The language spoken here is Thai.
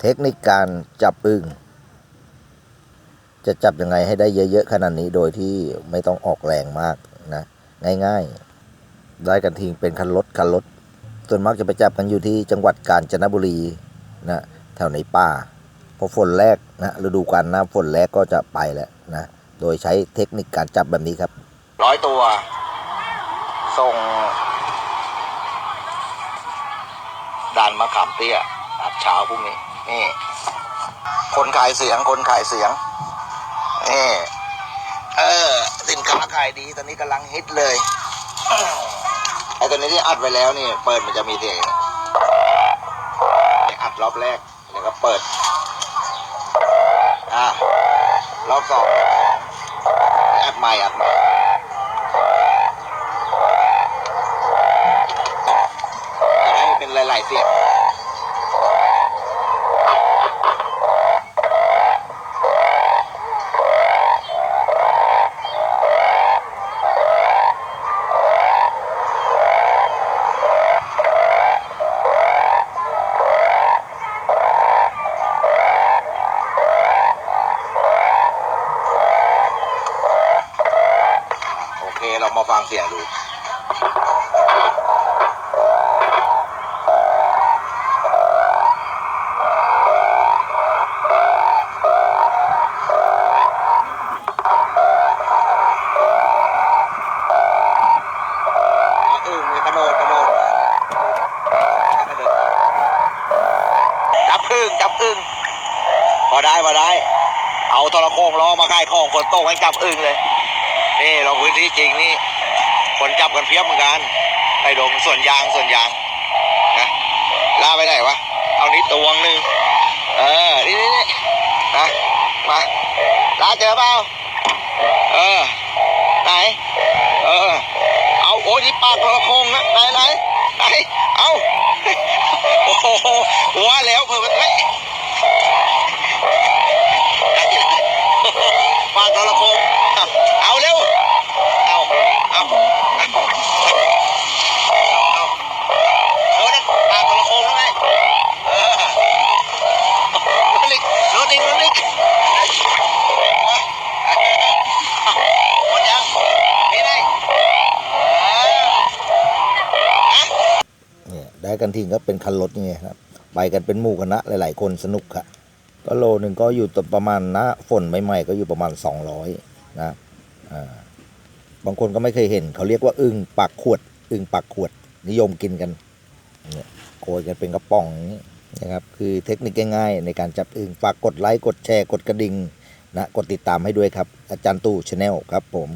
เทคนิคการจับอึ่งจะจับยังไงให้ได้เยอะๆขนาดนี้โดยที่ไม่ต้องออกแรงมากนะง่ายๆ ได้กันทีเป็นคันรถคันรถส่วนมากจะไปจับกันอยู่ที่จังหวัดกาญจนบุรีนะแถวในป่าพอฝนแรกนะฤดูกาลหน้าฝนแรกก็จะไปแล้วนะโดยใช้เทคนิคการจับแบบนี้ครับร้อยตัว ส่งด่านมะขามเตี้ยอัดเช้าพรุ่งนี้ นี่คนขายเสียงคนขายเสียงนี่เออสินค้าขายดีตอนนี้กำลังฮิตเลยไอ้ตัวนี้ที่อัดไว้แล้วนี่ เปิดมันจะมีเสียงอัดรอบแรกแล้วก็เปิดอะรอบสองอัดใหม่อัดใหม่ จะได้เป็นหลาย ๆ เสียง โอเคเรามาฟังเสียงดูอึ่งมีกระโดดกระโดดกระโดดจับอึ่งจับอึ่งพอได้พอได้ เอาทรโคงล้อมาค่ายของฝนตกให้จับอึ่งเลย เราพื้นที่จริงนี่คนจับกันเพียบเหมือนกันไอ้ดงส่วนยางส่วนยางนะล่าไปไหนวะเอานี้ตวงหนึ่งเออนี่นี่นี่นะมาล่าเจอเปล่าเออไหนเออเอาโอ้ยนี่ปากโทรโคงนะไหนไหนไหนเอาโอ้โหว่าแล้วเผื่อไมันเฮ้ยปากโทรโคงเอาเร็ว เอาเอาเอาเอาโดนเนี่ยปากโทรโคงแล้วไงเออรถอีกรถอีกรถอีกหมดยังนี่ไง เนี่ยกันทีก็เป็นคันรถนี่ไงครับไปกันเป็นหมู่คณะหลาย ๆ คนสนุกค่ะก็โลหนึ่งก็อยู่ตัวประมาณนะฝนใหม่ๆก็อยู่ประมาณ 200นะอ่าบางคนก็ไม่เคยเห็น เขาเรียกว่าอึ่งปากขวด อึ่งปากขวด นิยมกินกันเนี่ยโกยกันเป็นกระป๋องอย่างนี้นะครับคือเทคนิคง่ายๆ ในการจับอึ่งฝากกดไลค์กดแชร์กดกระดิ่งนะกดติดตามให้ด้วยครับ อาจารย์ตู้ชาแนลครับผม